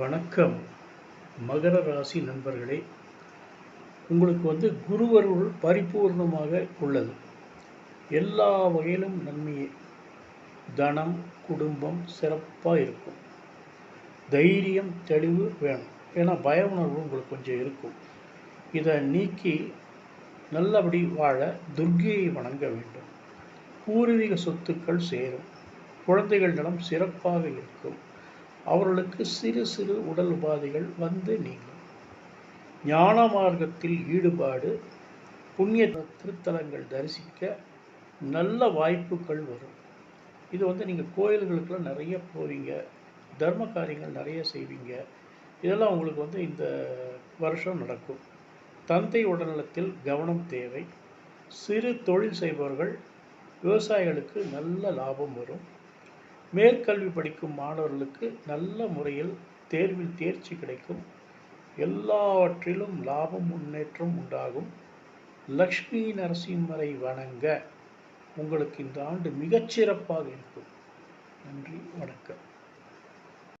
வணக்கம் மகர ராசி நண்பர்களே. உங்களுக்கு வந்து குருவருள் பரிபூர்ணமாக உள்ளது. எல்லா வகையிலும் நன்மையே. தனம் குடும்பம் சிறப்பாக இருக்கும். தைரியம் தெளிவு வேணும். ஏன்னா பய உணர்வு உங்களுக்கு கொஞ்சம் இருக்கும். இதை நீக்கி நல்லபடி வாழ துர்க்கையை வணங்க வேண்டும். பூர்வீக சொத்துக்கள் சேரும். குழந்தைகள் நலம் சிறப்பாக இருக்கும். அவர்களுக்கு சிறு சிறு உடல் உபாதைகள் வந்து நீங்கும். ஞான மார்க்கத்தில் ஈடுபாடு புண்ணிய திருத்தலங்கள் தரிசிக்க நல்ல வாய்ப்புகள் வரும். இது வந்து நீங்கள் கோயில்களுக்கெல்லாம் நிறைய போவீங்க தர்ம காரியங்கள் நிறைய செய்வீங்க. இதெல்லாம் உங்களுக்கு வந்து இந்த வருஷம் நடக்கும். தந்தை உடல்நலத்தில் கவனம் தேவை. சிறு தொழில் செய்பவர்கள் விவசாயிகளுக்கு நல்ல லாபம் வரும். மேற்கல்வி படிக்கும் மாணவர்களுக்கு நல்ல முறையில் தேர்வில் தேர்ச்சி கிடைக்கும். எல்லாவற்றிலும் லாபம் முன்னேற்றம் உண்டாகும். லக்ஷ்மி நரசிம்மரை வணங்க. உங்களுக்கு இந்த ஆண்டு மிகச்சிறப்பாக இருக்கும். நன்றி வணக்கம்.